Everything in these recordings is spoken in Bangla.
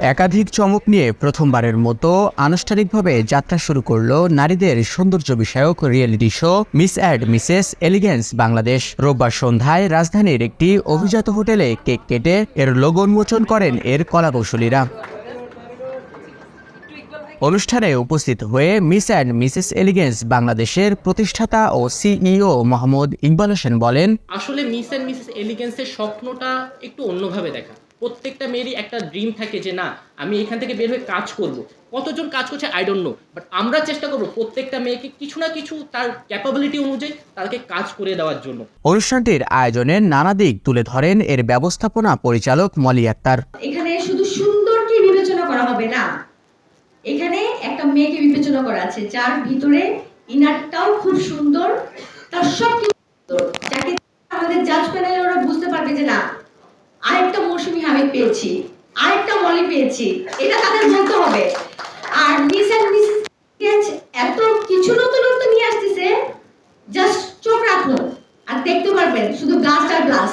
একাধিক চমক নিয়ে প্রথমবারের মতো আনুষ্ঠানিকভাবে যাত্রা শুরু করল নারীদের সৌন্দর্য বিষয়ক reality show Miss and Mrs Elegance Bangladesh রোববার সন্ধ্যায় রাজধানীর একটি অভিজাত হোটেলে কেক কেটে এর লোগো উন্মোচন করেন এর কলাকৌশলীরা। অনুষ্ঠানে উপস্থিত হয়ে মিস অ্যান্ড মিসেস এলিগেন্স বাংলাদেশের প্রতিষ্ঠাতা ও সিইও মোহাম্মদ ইকবাল হোসেন বলেন আসলে মিস অ্যান্ড মিসেস এলিগেন্সের স্বপ্নটা একটু অন্যভাবে দেখা। প্রত্যেকটা মেয়েরই একটা ড্রিম থাকে যে না আমি এখান থেকে বের হয়ে কাজ করব। কতজন কাজ করছে আই ডোন্ট নো বাট আমরা চেষ্টা করব প্রত্যেকটা মেয়েকে কিছু না কিছু তার ক্যাপাবিলিটি অনুযায়ী তাকে কাজ করে দেওয়ার জন্য। অনুষ্ঠানটির আয়োজনের নানা দিক তুলে ধরেন এর ব্যবস্থাপনা পরিচালক মলি আক্তার। এখানে শুধু সুন্দরকে বিবেচনা করা হবে না এখানে একটা মেয়েকে বিবেচনা করা আছে, যার ভিতরে ইনারটাও খুব সুন্দর, তার সব যাকে আমাদের জাজ প্যানেলে ওরা বুঝতে পারবে যে না, আরেকটা মৌসুমি হামিদ পেয়েছি, আরেকটা মলি পেয়েছি, এটা তাদের বলতে হবে। আর মিস অ্যান্ড মিসেস এত কিছু নতুনত্ব নিয়ে আসতেছে জাস্ট চোখ রাখুন, আর দেখতে পারবেন, শুধু গাছ আর গ্লাস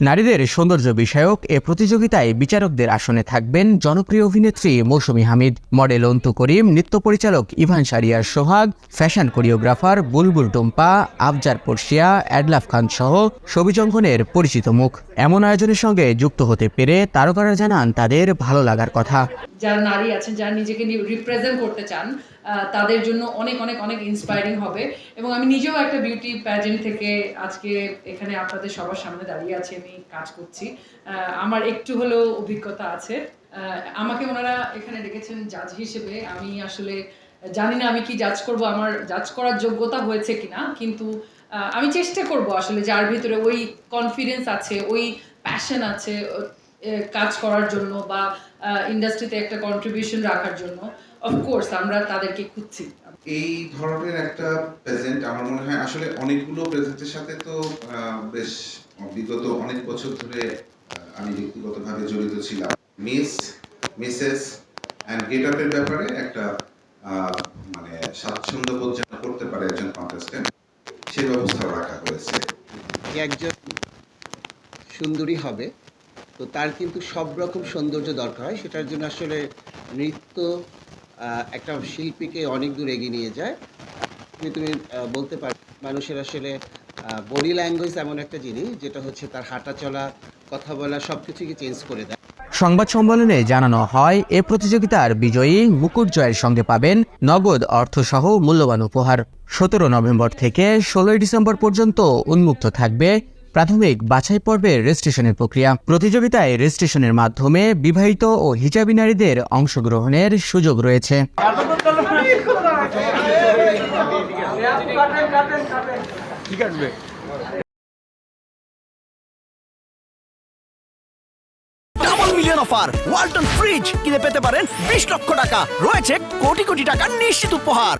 নারীদের সৌন্দর্য বিষয়ক এ প্রতিযোগিতায় বিচারকদের আসনে থাকবেন জনপ্রিয় অভিনেত্রী মৌসুমী হামিদ, মডেল অন্তু করিম, নৃত্য পরিচালক Evan Sariar Sohag, fashion choreographer Bulbul Tumpa, Afzar Porshia Adolf Khan সহ ছবিজঙ্গনের পরিচিত মুখ। এমন আয়োজনের সঙ্গে যুক্ত হতে পেরে তারকারা জানান তাদের ভালো লাগার কথা। যারা নারী আছেন, যারা নিজেকে রিপ্রেজেন্ট করতে চান তাদের জন্য অনেক অনেক অনেক ইন্সপায়ারিং হবে। এবং আমি নিজেও একটা বিউটি প্যাজেন্ট থেকে আজকে এখানে আপনাদের সবার সামনে দাঁড়িয়ে আছি, আমি কাজ করছি। আমার একটু হলেও অভিজ্ঞতা আছে। আমাকে ওনারা এখানে ডেকেছেন জাজ হিসেবে। আমি আসলে জানি না আমি কি জাজ করব, আমার জাজ করার যোগ্যতা হয়েছে কিনা, কিন্তু আমি চেষ্টা করব আসলে যার ভিতরে ওই কনফিডেন্স আছে, ওই প্যাশন আছে কাজ করার জন্য বা ইন্ডাস্ট্রিতে একটা কন্ট্রিবিউশন রাখার জন্য। অফকোর্স আমরা তাদেরকে খুঁজছি। এই ধরনের একটা প্রেজেন্ট আমার মনে হয় আসলে অনেকগুলো প্রেজেন্টের সাথে তো বেশ বিগত অনেক বছর ধরে আমি ব্যক্তিগতভাবে জড়িত ছিলাম। মিস মিসেস অ্যান্ড গেট আপের ব্যাপারে একটা মানে স্বাচ্ছন্দ্য বোধ করতে পারে একজন কন্টেস্টেন্ট সেই ব্যবস্থাও রাখা হয়েছে। একজন সুন্দরী হবে, তো তার কিন্তু সব রকম সৌন্দর্য দরকার হয়। সেটার জন্য আসলে নৃত্য একটা শিল্পীকে অনেক দূর এগিয়ে নিয়ে যায়। তুমি তুমি বলতে পার, মানুষের আসলে বডি ল্যাঙ্গুয়েজ এমন একটা জিনিস, যেটা হচ্ছে তার হাঁটা চলা, কথা বলা সব কিছুকে চেঞ্জ করে দেয়। সংবাদ সম্মেলনে জানানো হয়, এ প্রতিযোগিতার বিজয়ী মুকুট জয়ের সঙ্গে পাবেন নগদ অর্থসহ মূল্যবান উপহার। সতেরো নভেম্বর থেকে ষোলোই ডিসেম্বর পর্যন্ত উন্মুক্ত থাকবে প্রাথমিক বাছাই পর্বের রেজিস্ট্রেশনের প্রক্রিয়া। প্রতিযোগিতায় রেজিস্ট্রেশনের মাধ্যমে বিবাহিত ও হিজাবি নারীদের অংশগ্রহণের সুযোগ রয়েছে। মিলিয়ন অফার ওয়ালটন ফ্রিজ কিনে পেতে পারেন বিশ লক্ষ টাকা। রয়েছে কোটি কোটি টাকার নিশ্চিত উপহার।